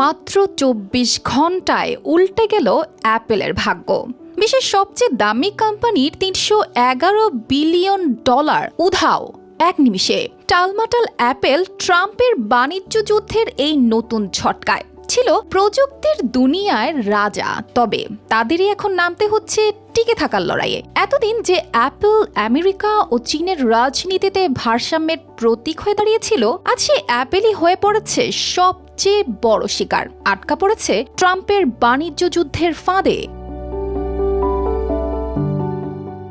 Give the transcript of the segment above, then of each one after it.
মাত্র চব্বিশ ঘন্টায় উল্টে গেল অ্যাপেলের ভাগ্য। বিশ্বের সবচেয়ে দামি কোম্পানির তিনশো এগারো বিলিয়ন ডলার উধাও এক নিমিষে। টালমাটাল অ্যাপেল ট্রাম্পের বাণিজ্য যুদ্ধের এই নতুন ঝটকায়। ছিল প্রযুক্তির দুনিয়ায় রাজা। তবে তাদেরই এখন নামতে হচ্ছে টিকে থাকার লড়াইয়ে। এতদিন যে অ্যাপল আমেরিকা ও চীনের রাজনীতিতে ভারসাম্যের প্রতীক হয়ে দাঁড়িয়েছিল, আজ সে অ্যাপেলই হয়ে পড়েছে সবচেয়ে বড় শিকার। আটকা পড়েছে ট্রাম্পের বাণিজ্য যুদ্ধের ফাঁদে।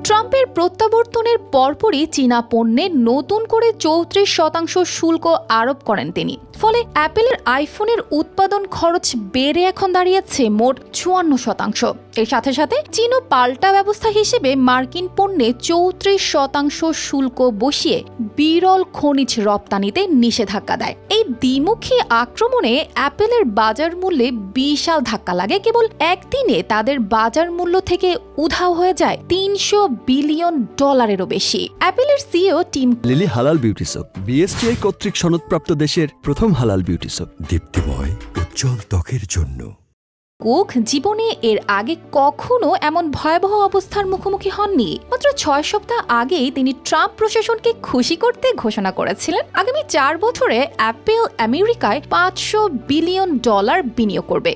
ট্রাম্পের প্রত্যাবর্তনের পরপরই চীনা পণ্যে নতুন করে চৌত্রিশ শতাংশ শুল্ক আরোপ করেন তিনি। ফলে অ্যাপেলের আইফোনের উৎপাদন খরচ বেড়ে এখন দাঁড়িয়েছে মোট চুয়ান্ন শতাংশ। এর সাথে সাথে চীনও পাল্টা ব্যবস্থা হিসেবে মার্কিন পণ্যে চৌত্রিশ শতাংশ শুল্ক বসিয়ে বিরল খনিজ রপ্তানিতে নিষেধাজ্ঞা দেয়। এই দ্বিমুখী আক্রমণে অ্যাপেলের বাজার মূল্যে বিশাল ধাক্কা লাগে। কেবল একদিনে তাদের বাজার মূল্য থেকে উধাও হয়ে যায় তিনশো বিলিয়ন ডলারেরও বেশি। অ্যাপেলের সিও টিম লিলি হালাল বিউটি সোপ, বিএসটিআই কর্তৃক সনদপ্রাপ্ত দেশের প্রথম হালাল বিউটি সোপ। দীপ্তিময়, উজ্জ্বল ত্বকের জন্য। কুক জীবনে এর আগে কখনো এমন ভয়াবহ অবস্থার মুখোমুখি হননি। মাত্র ছয় সপ্তাহ আগেই তিনি ট্রাম্প প্রশাসনকে খুশি করতে ঘোষণা করেছিলেন। আগামী চার বছরে অ্যাপেল আমেরিকায় পাঁচশো বিলিয়ন ডলার বিনিয়োগ করবে।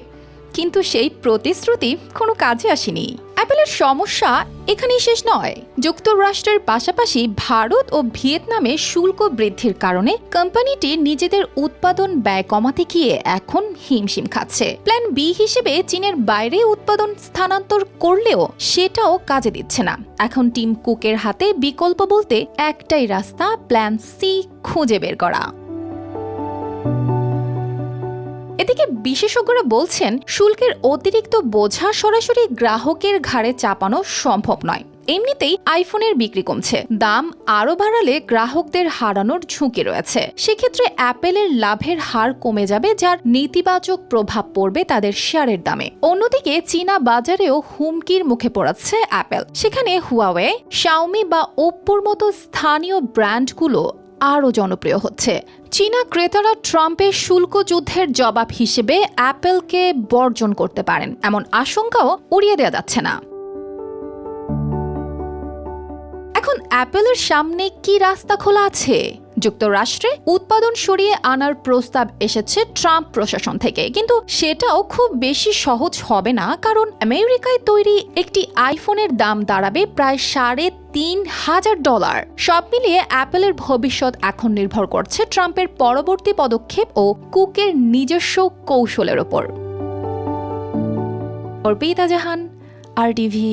কিন্তু সেই প্রতিশ্রুতি কোনো কাজে আসেনি। অ্যাপেলের সমস্যা এখানেই শেষ নয়। যুক্তরাষ্ট্রের পাশাপাশি ভারত ও ভিয়েতনামে শুল্ক বৃদ্ধির কারণে কোম্পানিটি নিজেদের উৎপাদন ব্যয় কমাতে গিয়ে এখন হিমশিম খাচ্ছে। প্ল্যান বি হিসেবে চীনের বাইরে উৎপাদন স্থানান্তর করলেও সেটাও কাজে দিচ্ছে না। এখন টিম কুকের হাতে বিকল্প বলতে একটাই রাস্তা প্ল্যান সি খুঁজে বের করা। এদিকে বিশেষজ্ঞরা বলছেন, শুল্কের অতিরিক্ত বোঝা সরাসরি গ্রাহকের ঘাড়ে চাপানো সম্ভব নয়। এমনিতেই আইফোনের বিক্রি কমছে। দাম আরও বাড়ালে গ্রাহকদের হারানোর ঝুঁকি রয়েছে। সেক্ষেত্রে অ্যাপেলের লাভের হার কমে যাবে, যার নেতিবাচক প্রভাব পড়বে তাদের শেয়ারের দামে। অন্যদিকে চীনা বাজারেও হুমকির মুখে পড়াচ্ছে অ্যাপেল। সেখানে হুয়াওয়ে, শাওমি বা ওপ্পোর মতো স্থানীয় ব্র্যান্ডগুলো আরও জনপ্রিয় হচ্ছে। চীনা ক্রেতারা ট্রাম্পের শুল্ক যুদ্ধের জবাব হিসেবে অ্যাপেলকে বর্জন করতে পারেন। এমন আশঙ্কাও উড়িয়ে দেওয়া যাচ্ছে না। অ্যাপেলের সামনে কি রাস্তা খোলা আছে? যুক্তরাষ্ট্রে উৎপাদন সরিয়ে আনার প্রস্তাব এসেছে ট্রাম্প প্রশাসন থেকে। কিন্তু সেটাও খুব বেশি সহজ হবে না, কারণ আমেরিকায় তৈরি একটি আইফোনের দাম দাঁড়াবে প্রায় সাড়ে তিন হাজার ডলার। সব মিলিয়ে অ্যাপেলের ভবিষ্যৎ এখন নির্ভর করছে ট্রাম্পের পরবর্তী পদক্ষেপ ও কুকের নিজস্ব কৌশলের ওপর। অর্পিতা জাহান, আর টিভি